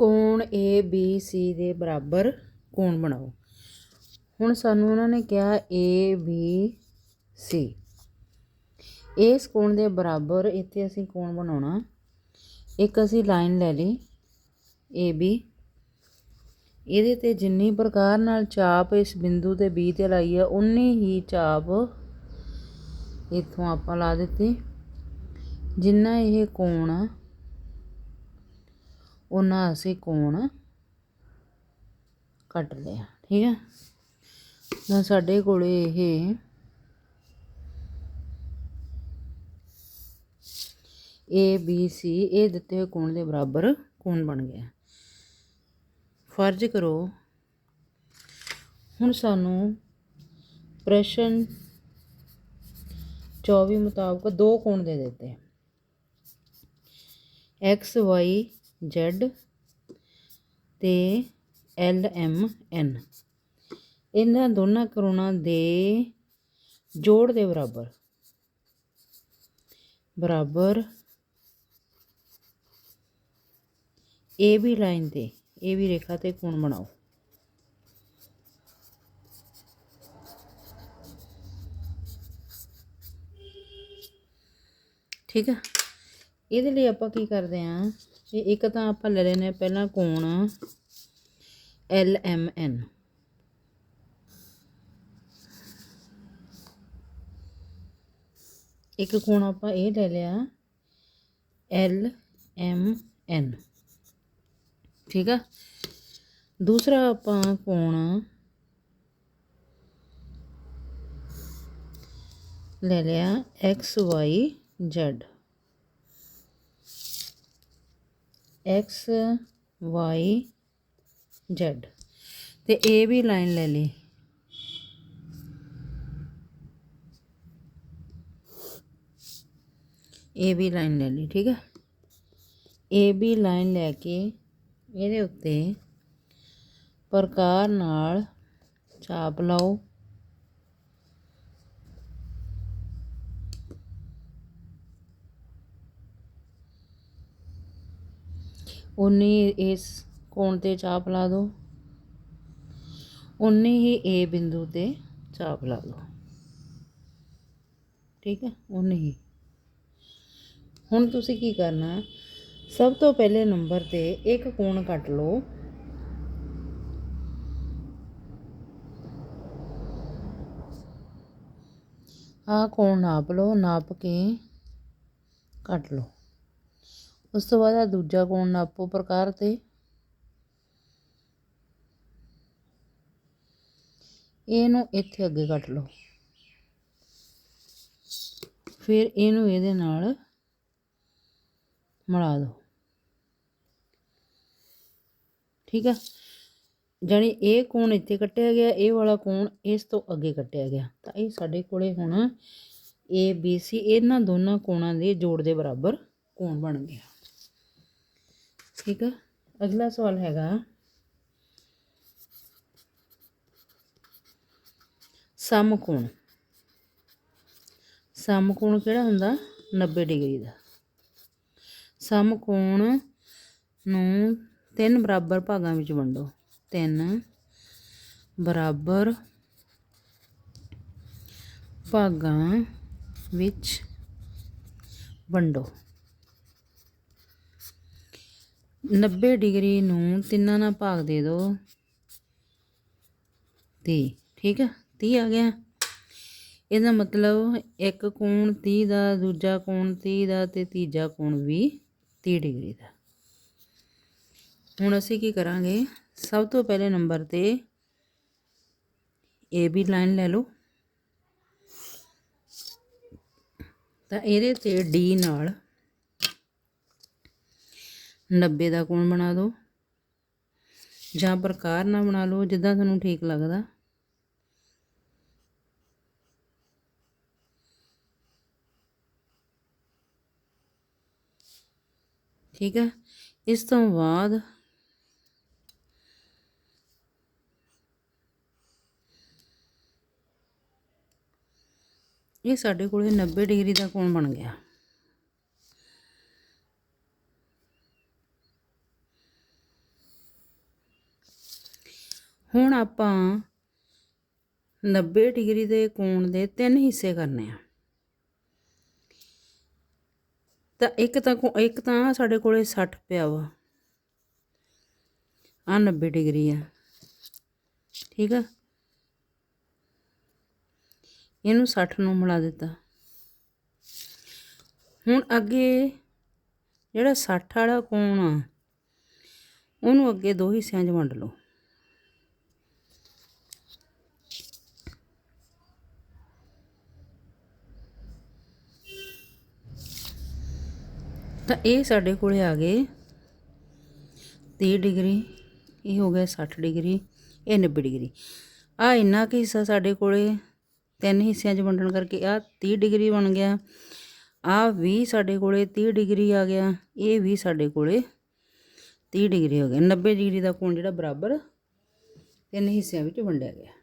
ਕੋਣ A B C ਦੇ ਬਰਾਬਰ ਕੋਣ ਬਣਾਓ? ਹੁਣ ਸਾਨੂੰ ਉਹਨਾਂ ਨੇ ਕਿਹਾ ਏ ਬੀ ਸੀ ਇਸ ਕੋਣ ਦੇ ਬਰਾਬਰ ਇੱਥੇ ਅਸੀਂ ਕੋਣ ਬਣਾਉਣਾ। ਇੱਕ ਅਸੀਂ ਲਾਈਨ ਲੈ ਲਈ ਏ ਬੀ ਇਹਦੇ ਤੇ ਜਿੰਨੀ ਪ੍ਰਕਾਰ ਨਾਲ ਚਾਪ ਇਸ ਬਿੰਦੂ ਤੇ ਬੀ ਤੇ ਲਾਈ ਆ ਉਨੀ ਹੀ ਚਾਪ ਇੱਥੋਂ ਆਪਾਂ ਲਾ ਦਿੱਤੀ। ਜਿੰਨਾ ਇਹ ਕੋਣ ਆ ਉਹਨਾਂ ਅਸੀਂ ਕੋਣ ਕੱਟ ਲਿਆ ਠੀਕ ਹੈ? ਤਾਂ ਸਾਡੇ ਕੋਲੇ ਇਹ ਏ ਬੀ ਸੀ ਇਹ ਦਿੱਤੇ ਹੋਏ ਕੋਣ ਦੇ ਬਰਾਬਰ ਕੋਣ ਬਣ ਗਿਆ। ਫਰਜ਼ ਕਰੋ, ਹੁਣ ਸਾਨੂੰ ਪ੍ਰਸ਼ਨ 24 ਮੁਤਾਬਕ ਦੋ ਕੋਣ ਦੇ ਦਿੱਤੇ। ਐਕਸ ਵਾਈ z ਤੇ l m n ਇਹਨਾਂ ਦੋਨਾਂ ਕਰੋਨਾ ਦੇ ਜੋੜ ਦੇ ਬਰਾਬਰ। ਬਰਾਬਰ ਏ ਬੀ ਲਾਈਨ ਤੇ ਏ ਬੀ ਰੇਖਾ ਤੇ ਕੋਣ ਬਣਾਓ? ਠੀਕ ਹੈ ਇਹਦੇ ਲਈ ਆਪਾਂ ਕੀ ਕਰਦੇ ਆਂ? ਇਹ ਇੱਕ ਤਾਂ ਆਪਾਂ ਲੈ ਲੈਨੇ ਪਹਿਲਾਂ ਕੋਣ ਐਲ ਐਮ ਐਨ। ਇੱਕ ਕੋਣ ਆਪਾਂ ਇਹ ਲੈ ਲਿਆ, ਐਲ ਐਮ ਐਨ। ਠੀਕ ਆ? ਦੂਸਰਾ ਆਪਾਂ ਕੋਣ ਲੈ ਲਿਆ, X Y Z. X Y Z ਤੇ ਇਹ ਵੀ ਲਾਈਨ ਲੈ ਲਈ। ਇਹ ਵੀ ਲਾਈਨ ਲੈ ਲਈ, ਠੀਕ ਹੈ? ਇਹ ਵੀ ਲਾਈਨ ਲੈ ਕੇ ਇਹਦੇ ਉੱਤੇ ਪ੍ਰਕਾਰ ਨਾਲ ਛਾਪ ਲਾਓ। ਉਨੀ ਇਸ ਕੋਣ ਤੇ ਚਾਪ ਲਾ ਦਿਓ ਉਨੀ ਹੀ ਏ ਬਿੰਦੂ ਤੇ ਚਾਪ ਲਾ ਦਿਓ ਠੀਕ ਹੈ? ਉਨੀ ਹੀ। ਹੁਣ ਤੁਸੀਂ ਕੀ ਕਰਨਾ? ਸਭ ਤੋਂ ਪਹਿਲੇ ਨੰਬਰ ਤੇ ਇੱਕ ਕੋਣ ਕੱਟ ਲਓ। ਆਹ ਕੋਣ ਨਾਪ ਲਓ, ਨਾਪ ਕੇ ਕੱਟ ਲਓ। ਉਸ ਤੋਂ ਬਾਅਦ ਆ ਦੂਜਾ ਕੋਣ ਨਾਪੋ ਪ੍ਰਕਾਰ ਤੇ। ਇਹਨੂੰ ਇੱਥੇ ਅੱਗੇ ਕੱਟ ਲਓ। ਫਿਰ ਇਹਨੂੰ ਇਹਦੇ ਨਾਲ ਮਿਲਾ ਦਿਓ। ਠੀਕ ਆ? ਜਾਣੀ ਇਹ ਕੋਣ ਇੱਥੇ ਕੱਟਿਆ ਗਿਆ, ਇਹ ਵਾਲਾ ਕੋਣ ਇਸ ਤੋਂ ਅੱਗੇ ਕੱਟਿਆ ਗਿਆ। ਤਾਂ ਇਹ ਸਾਡੇ ਕੋਲੇ ਹੁਣ ਏ ਬੀ ਸੀ ਇਹਨਾਂ ਦੋਨਾਂ ਕੋਣਾਂ ਦੇ ਜੋੜ ਦੇ ਬਰਾਬਰ ਕੋਣ ਬਣ ਗਿਆ। ਠੀਕ ਆ? ਅਗਲਾ ਸਵਾਲ ਹੈਗਾ। ਸਮਕੋਣ। ਸਮਕੋਣ ਕਿਹੜਾ ਹੁੰਦਾ? 90 ਡਿਗਰੀ ਦਾ। ਸਮਕੋਣ ਨੂੰ ਤਿੰਨ ਬਰਾਬਰ ਭਾਗਾਂ ਵਿੱਚ ਵੰਡੋ। ਤਿੰਨ ਬਰਾਬਰ ਭਾਗਾਂ ਵਿੱਚ ਵੰਡੋ। 90 ਡਿਗਰੀ ਨੂੰ ਤਿੰਨਾਂ ਨਾਲ ਭਾਗ ਦੇ ਦਿਓ 30 ਠੀਕ ਹੈ 30 ਆ ਗਿਆ। ਇਹਦਾ ਮਤਲਬ ਇੱਕ ਕੋਣ 30 ਦਾ, ਦੂਜਾ ਕੋਣ 30 ਦਾ ਤੇ ਤੀਜਾ ਕੋਣ ਵੀ 30 ਡਿਗਰੀ ਦਾ। ਹੁਣ ਅਸੀਂ ਕੀ ਕਰਾਂਗੇ? ਸਭ ਤੋਂ ਪਹਿਲੇ ਨੰਬਰ ਤੇ ਏ ਬੀ ਲਾਈਨ ਲੈ ਲਓ। ਤਾਂ ਇਹਦੇ ਤੇ ਡੀ ਨਾਲ 90 ਦਾ ਕੋਣ ਬਣਾ ਦਿਓ ਜਾਂ ਪ੍ਰਕਾਰ ਨਾਲ ਬਣਾ ਲਓ, ਜਿੱਦਾਂ ਤੁਹਾਨੂੰ ਠੀਕ ਲੱਗਦਾ। ਠੀਕ ਹੈ? ਇਸ ਤੋਂ ਬਾਅਦ ਇਹ ਸਾਡੇ ਕੋਲੇ 90 ਡਿਗਰੀ ਦਾ ਕੋਣ ਬਣ ਗਿਆ? ਹੁਣ ਆਪਾਂ 90 ਡਿਗਰੀ ਦੇ ਕੋਣ ਦੇ ਤਿੰਨ ਹਿੱਸੇ ਕਰਨੇ ਆ। ਤਾਂ ਇੱਕ ਤਾਂ ਕੋ- ਇੱਕ ਤਾਂ ਸਾਡੇ ਕੋਲੇ 60 ਪਿਆ ਵਾ। ਆ 90 ਡਿਗਰੀ ਆ। ਠੀਕ ਆ? ਇਹਨੂੰ 60 ਨੂੰ ਮਿਲਾ ਦਿੱਤਾ। ਹੁਣ ਅੱਗੇ ਜਿਹੜਾ 60 ਵਾਲਾ ਕੋਣ ਆ, ਉਹਨੂੰ ਅੱਗੇ ਦੋ ਹਿੱਸਿਆਂ 'ਚ ਵੰਡ ਲਓ। ਤਾਂ ਇਹ ਸਾਡੇ ਕੋਲ ਆ ਗਏ। 30 ਡਿਗਰੀ, ਇਹ ਹੋ ਗਿਆ 60 ਡਿਗਰੀ, ਇਹ 90 ਡਿਗਰੀ। ਆ ਇੰਨਾ ਕੁ ਹਿੱਸਾ ਸਾਡੇ ਕੋਲੇ, ਤਿੰਨ ਹਿੱਸਿਆਂ 'ਚ ਵੰਡਣ ਕਰਕੇ ਆ 30 ਡਿਗਰੀ ਬਣ ਗਿਆ। ਆ 20 ਸਾਡੇ ਕੋਲੇ 30 ਡਿਗਰੀ ਆ ਗਿਆ। ਇਹ ਵੀ ਸਾਡੇ ਕੋਲੇ 30 ਡਿਗਰੀ ਹੋ ਗਿਆ। 90 ਡਿਗਰੀ ਦਾ ਕੋਣ ਜਿਹੜਾ ਬਰਾਬਰ ਤਿੰਨ ਹਿੱਸਿਆਂ ਵਿੱਚ ਵੰਡਿਆ ਗਿਆ।